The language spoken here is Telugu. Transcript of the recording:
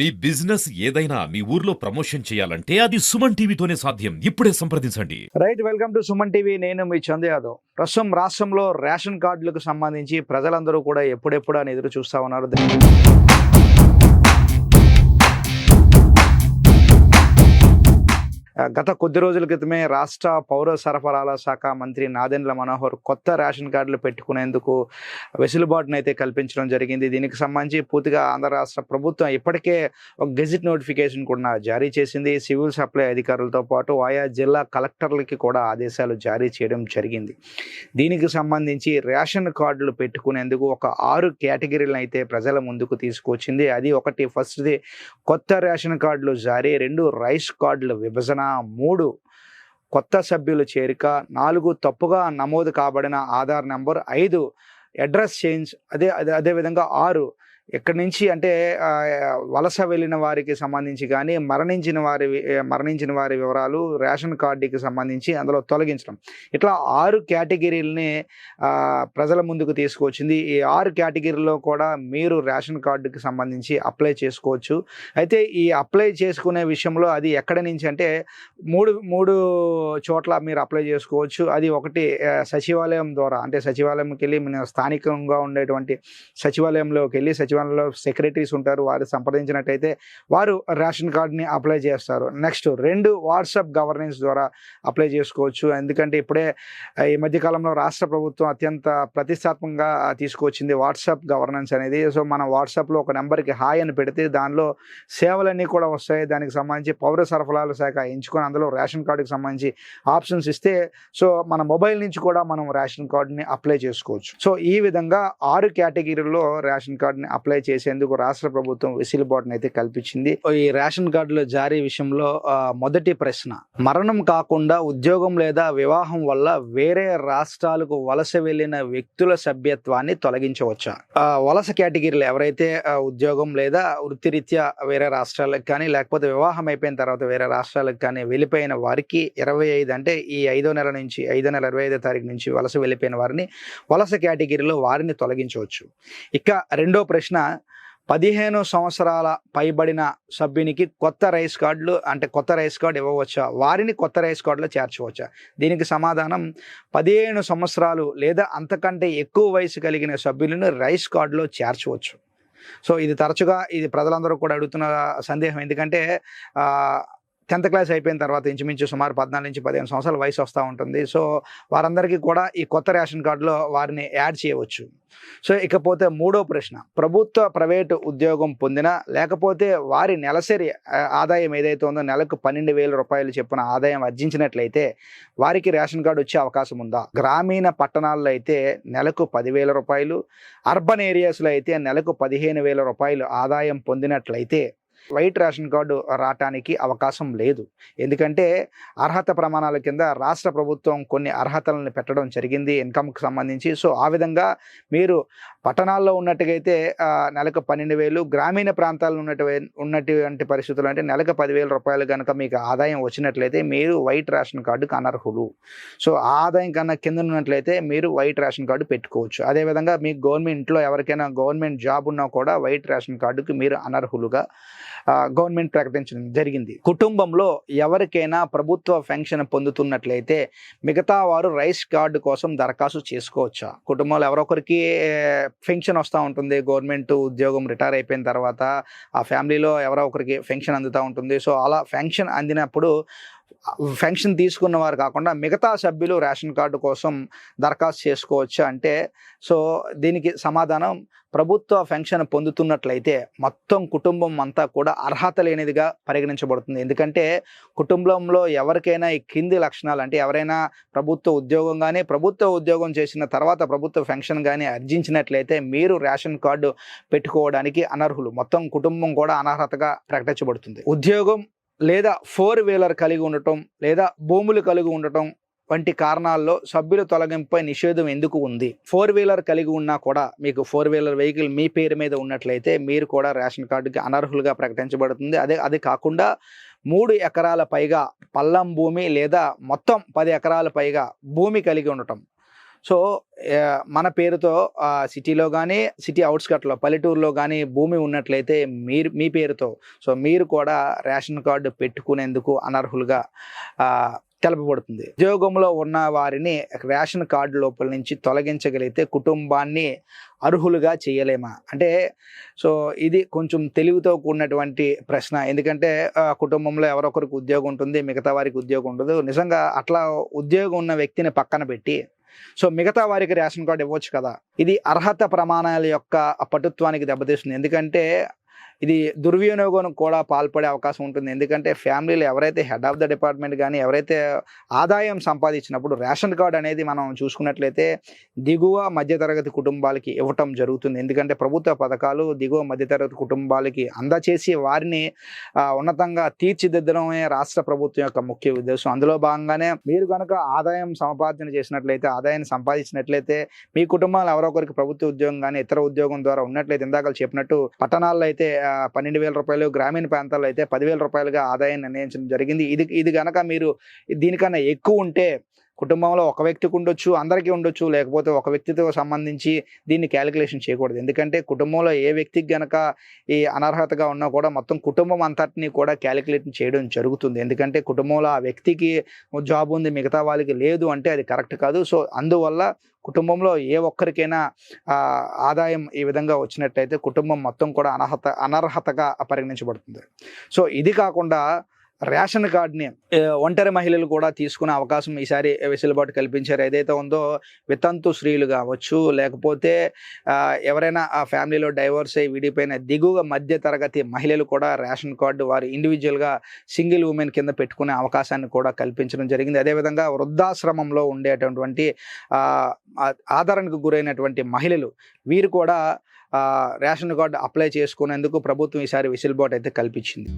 మీ బిజినెస్ ఏదైనా మీ ఊర్లో ప్రమోషన్ చేయాలంటే అది సుమన్ టీవీతోనే సాధ్యం. ఇప్పుడే సంప్రదించండి. Right welcome to Suman TV. నేను మీ చందు యాదవ్. ప్రస్తుతం రాష్ట్రంలో రేషన్ కార్డులకు సంబంధించి ప్రజలందరూ కూడా ఎప్పుడెప్పుడు అని ఎదురు చూస్తా ఉన్నారు. గత కొద్ది రోజుల క్రితమే రాష్ట్ర పౌర సరఫరాల శాఖ మంత్రి నాదెండ్ల మనోహర్ కొత్త రేషన్ కార్డులు పెట్టుకునేందుకు వెసులుబాటును అయితే కల్పించడం జరిగింది. దీనికి సంబంధించి పూర్తిగా ఆంధ్ర రాష్ట్ర ప్రభుత్వం ఇప్పటికే ఒక గెజిట్ నోటిఫికేషన్ కూడా జారీ చేసింది. సివిల్ సప్లై అధికారులతో పాటు ఆయా జిల్లా కలెక్టర్లకి కూడా ఆదేశాలు జారీ చేయడం జరిగింది. దీనికి సంబంధించి రేషన్ కార్డులు పెట్టుకునేందుకు ఒక ఆరు కేటగిరీలను అయితే ప్రజల ముందుకు తీసుకొచ్చింది. అది ఒకటి ఫస్ట్ది కొత్త రేషన్ కార్డులు జారీ రెండు రైస్ కార్డుల విభజన మూడు కొత్త సభ్యుల చేరిక నాలుగు తప్పుగా నమోదు కాబడిన ఆధార్ నెంబర్ ఐదు అడ్రస్ చేంజ్ అదే అదే అదేవిధంగా ఆరు ఎక్కడి నుంచి అంటే వలస వెళ్ళిన వారికి సంబంధించి కానీ మరణించిన వారి మరణించిన వారి వివరాలు రేషన్ కార్డుకి సంబంధించి అందులో తొలగించడం. ఇట్లా ఆరు కేటగిరీలని ప్రజల ముందుకు తీసుకొచ్చింది ఈ ఆరు కేటగిరీలో కూడా మీరు రేషన్ కార్డుకి సంబంధించి అప్లై చేసుకోవచ్చు. అయితే ఈ అప్లై చేసుకునే విషయంలో అది ఎక్కడి నుంచి అంటే మూడు మూడు చోట్ల మీరు అప్లై చేసుకోవచ్చు. అది ఒకటి సచివాలయం ద్వారా అంటే సచివాలయంకి వెళ్ళి మన స్థానికంగా ఉండేటువంటి సచివాలయంలోకి వెళ్ళి సచివాలయంలో సెక్రటరీస్ ఉంటారు వారు సంప్రదించినట్టయితే వారు రేషన్ కార్డ్ని అప్లై చేస్తారు. నెక్స్ట్ రెండు వాట్సాప్ గవర్నెన్స్ ద్వారా అప్లై చేసుకోవచ్చు. ఎందుకంటే ఇప్పుడే ఈ మధ్యకాలంలో రాష్ట్ర ప్రభుత్వం అత్యంత ప్రతిష్టాత్మకంగా తీసుకొచ్చింది వాట్సాప్ గవర్నెన్స్ అనేది. సో మనం వాట్సాప్లో ఒక నెంబర్కి హాయ్ అని పెడితే దానిలో సేవలన్నీ కూడా వస్తాయి. దానికి సంబంధించి పౌర సరఫరాల శాఖ ఎంచుకొని అందులో రేషన్ కార్డుకి సంబంధించి ఆప్షన్స్ ఇస్తే సో మన మొబైల్ నుంచి కూడా మనం రేషన్ కార్డుని అప్లై చేసుకోవచ్చు. సో ఈ విధంగా ఆరు కేటగిరీల్లో రేషన్ కార్డుని అప్లై అప్లై చేసేందుకు రాష్ట్ర ప్రభుత్వం వెసులుబాటును అయితే కల్పించింది ఈ రేషన్ కార్డుల జారీ విషయంలో మొదటి ప్రశ్న. మరణం కాకుండా ఉద్యోగం లేదా వివాహం వల్ల వేరే రాష్ట్రాలకు వలస వెళ్ళిన వ్యక్తుల సభ్యత్వాన్ని తొలగించవచ్చా? వలస కేటగిరీలు ఎవరైతే ఉద్యోగం లేదా వృత్తిరీత్యా వేరే రాష్ట్రాలకు కానీ లేకపోతే వివాహం అయిపోయిన తర్వాత వేరే రాష్ట్రాలకు కానీ వెళ్ళిపోయిన వారికి ఇరవై ఐదు అంటే ఈ ఐదో నెల నుంచి ఐదో నెల ఇరవై ఐదో తారీఖు నుంచి వలస వెళ్ళిపోయిన వారిని వలస కేటగిరీలో వారిని తొలగించవచ్చు. ఇక రెండో ప్రశ్న పదిహేను సంవత్సరాల పైబడిన సభ్యునికి కొత్త రైస్ కార్డులు అంటే కొత్త రైస్ కార్డు ఇవ్వవచ్చా? వారిని కొత్త రైస్ కార్డులో చేర్చవచ్చా? దీనికి సమాధానం పదిహేను సంవత్సరాలు లేదా అంతకంటే ఎక్కువ వయసు కలిగిన సభ్యులను రైస్ కార్డులో చేర్చవచ్చు. సో ఇది తరచుగా ఇది ప్రజలందరూ కూడా అడుగుతున్న సందేహం. ఎందుకంటే టెన్త్ క్లాస్ అయిపోయిన తర్వాత ఇంచుమించు సుమారు పద్నాలుగు నుంచి పదిహేను సంవత్సరాల వయసు వస్తూ ఉంటుంది. సో వారందరికీ కూడా ఈ కొత్త రేషన్ కార్డులో వారిని యాడ్ చేయవచ్చు. సో ఇకపోతే మూడో ప్రశ్న ప్రభుత్వ ప్రైవేటు ఉద్యోగం పొందిన లేకపోతే వారి నెలసరి ఆదాయం ఏదైతే ఉందో నెలకు పన్నెండు వేల రూపాయలు చెప్పిన ఆదాయం ఆర్జించినట్లయితే వారికి రేషన్ కార్డు వచ్చే అవకాశం ఉందా? గ్రామీణ పట్టణాల్లో అయితే నెలకు పదివేల రూపాయలు అర్బన్ ఏరియాస్లో అయితే నెలకు పదిహేను వేల రూపాయలు ఆదాయం పొందినట్లయితే వైట్ రేషన్ కార్డు రావటానికి అవకాశం లేదు. ఎందుకంటే అర్హత ప్రమాణాల కింద రాష్ట్ర ప్రభుత్వం కొన్ని అర్హతలను పెట్టడం జరిగింది ఇన్కమ్కి సంబంధించి. సో ఆ విధంగా మీరు పట్టణాల్లో ఉన్నట్టుగైతే నెలకు పన్నెండు వేలు గ్రామీణ ప్రాంతాల్లో ఉన్నట్టు ఉన్నటువంటి పరిస్థితులు అంటే నెలకు పదివేల రూపాయలు కనుక మీకు ఆదాయం వచ్చినట్లయితే మీరు వైట్ రేషన్ కార్డుకు అనర్హులు. సో ఆ ఆదాయం కన్నా కింద ఉన్నట్లయితే మీరు వైట్ రేషన్ కార్డు పెట్టుకోవచ్చు. అదేవిధంగా మీకు గవర్నమెంట్లో ఎవరికైనా గవర్నమెంట్ జాబ్ ఉన్నా కూడా వైట్ రేషన్ కార్డుకి మీరు అనర్హులుగా గవర్నమెంట్ ప్రకటించడం జరిగింది. కుటుంబంలో ఎవరికైనా ప్రభుత్వ పెన్షన్ పొందుతున్నట్లయితే మిగతా వారు రైస్ కార్డు కోసం దరఖాస్తు చేసుకోవచ్చా? కుటుంబంలో ఎవరొకరికి పెన్షన్ వస్తూ ఉంటుంది గవర్నమెంట్ ఉద్యోగం రిటైర్ అయిపోయిన తర్వాత ఆ ఫ్యామిలీలో ఎవరో ఒకరికి పెన్షన్ అందుతూ ఉంటుంది. సో అలా పెన్షన్ అందినప్పుడు పెన్షన్ తీసుకున్న వారు కాకుండా మిగతా సభ్యులు రేషన్ కార్డు కోసం దరఖాస్తు చేసుకోవచ్చు. అంటే సో దీనికి సమాధానం ప్రభుత్వ పెన్షన్ పొందుతున్నట్లయితే మొత్తం కుటుంబం అంతా కూడా అర్హత లేనిదిగా పరిగణించబడుతుంది. ఎందుకంటే కుటుంబంలో ఎవరికైనా ఈ కింది లక్షణాలు అంటే ఎవరైనా ప్రభుత్వ ఉద్యోగం కానీ ప్రభుత్వ ఉద్యోగం చేసిన తర్వాత ప్రభుత్వ పెన్షన్ కానీ అర్జించినట్లయితే మీరు రేషన్ కార్డు పెట్టుకోవడానికి అనర్హులు. మొత్తం కుటుంబం కూడా అనర్హతగా ప్రకటించబడుతుంది. ఉద్యోగం లేదా ఫోర్ వీలర్ కలిగి ఉండటం లేదా భూములు కలిగి ఉండటం వంటి కారణాల్లో సభ్యుల తొలగింపై నిషేధం ఎందుకు ఉంది? ఫోర్ వీలర్ కలిగి ఉన్నా కూడా మీకు ఫోర్ వీలర్ వెహికల్ మీ పేరు మీద ఉన్నట్లయితే మీరు కూడా రేషన్ కార్డుకి అనర్హులుగా ప్రకటించబడుతుంది. అదే అది కాకుండా మూడు ఎకరాల పైగా పల్లం భూమి లేదా మొత్తం పది ఎకరాల పైగా భూమి కలిగి ఉండటం. సో మన పేరుతో సిటీలో కానీ సిటీ అవుట్స్కట్లో పల్లెటూరులో కానీ భూమి ఉన్నట్లయితే మీరు మీ పేరుతో సో మీరు కూడా రేషన్ కార్డు పెట్టుకునేందుకు అనర్హులుగా తెలపబడుతుంది. ఉద్యోగంలో ఉన్న వారిని రేషన్ కార్డు లోపల నుంచి తొలగించగలిగితే కుటుంబాన్ని అర్హులుగా చేయలేమా? అంటే సో ఇది కొంచెం తెలివితో కూడినటువంటి ప్రశ్న. ఎందుకంటే కుటుంబంలో ఎవరొకరికి ఉద్యోగం ఉంటుంది మిగతా వారికి ఉద్యోగం ఉండదు. నిజంగా అట్లా ఉద్యోగం ఉన్న వ్యక్తిని పక్కన పెట్టి సో మిగతా వారికి రేషన్ కార్డు ఇవ్వచ్చు కదా. ఇది అర్హత ప్రమాణాల యొక్క పటుత్వానికి దెబ్బతీస్తుంది. ఎందుకంటే ఇది దుర్వినియోగం కూడా పాల్పడే అవకాశం ఉంటుంది. ఎందుకంటే ఫ్యామిలీలో ఎవరైతే హెడ్ ఆఫ్ ద డిపార్ట్మెంట్ కానీ ఎవరైతే ఆదాయం సంపాదించినప్పుడు రేషన్ కార్డు అనేది మనం చూసుకున్నట్లయితే దిగువ మధ్యతరగతి కుటుంబాలకి ఇవ్వటం జరుగుతుంది. ఎందుకంటే ప్రభుత్వ పథకాలు దిగువ మధ్యతరగతి కుటుంబాలకి అందచేసి వారిని ఉన్నతంగా తీర్చిదిద్దడమే రాష్ట్ర ప్రభుత్వం యొక్క ముఖ్య ఉద్దేశం. అందులో భాగంగానే మీరు కనుక ఆదాయం సంపాదన చేసినట్లయితే ఆదాయాన్ని సంపాదించినట్లయితే మీ కుటుంబాలు ఎవరొకరికి ప్రభుత్వ ఉద్యోగం కానీ ఇతర ఉద్యోగం ద్వారా ఉన్నట్లయితే ఇందాక చెప్పినట్టు పట్టణాల్లో అయితే అయితే పన్నెండు వేల రూపాయలు గ్రామీణ ప్రాంతాల్లో అయితే పదివేల రూపాయలుగా ఆదాయం నిర్ణయించడం జరిగింది. ఇది ఇది కనుక మీరు దీనికన్నా ఎక్కువ ఉంటే కుటుంబంలో ఒక వ్యక్తికి ఉండొచ్చు అందరికీ ఉండొచ్చు లేకపోతే ఒక వ్యక్తితో సంబంధించి దీన్ని క్యాలిక్యులేషన్ చేయకూడదు. ఎందుకంటే కుటుంబంలో ఏ వ్యక్తికి గనక ఈ అనర్హతగా ఉన్నా కూడా మొత్తం కుటుంబం అంతటిని కూడా క్యాలిక్యులేట్ చేయడం జరుగుతుంది. ఎందుకంటే కుటుంబంలో ఆ వ్యక్తికి జాబ్ ఉంది మిగతా వాళ్ళకి లేదు అంటే అది కరెక్ట్ కాదు. సో అందువల్ల కుటుంబంలో ఏ ఒక్కరికైనా ఆదాయం ఈ విధంగా వచ్చినట్టయితే కుటుంబం మొత్తం కూడా అనర్హత అనర్హతగా పరిగణించబడుతుంది. సో ఇది కాకుండా రేషన్ కార్డ్ని ఒంటరి మహిళలు కూడా తీసుకునే అవకాశం ఈసారి వెసులుబాటు కల్పించారు. ఏదైతే ఉందో వితంతు స్త్రీలు కావచ్చు లేకపోతే ఎవరైనా ఆ ఫ్యామిలీలో డైవర్స్ అయ్యి విడిపోయిన దిగువ మధ్య తరగతి మహిళలు కూడా రేషన్ కార్డు వారు ఇండివిజువల్గా సింగిల్ ఉమెన్ కింద పెట్టుకునే అవకాశాన్ని కూడా కల్పించడం జరిగింది. అదేవిధంగా వృద్ధాశ్రమంలో ఉండేటటువంటి ఆదరణకు గురైనటువంటి మహిళలు వీరు కూడా రేషన్ కార్డు అప్లై చేసుకునేందుకు ప్రభుత్వం ఈసారి వెసులుబాటు అయితే కల్పించింది.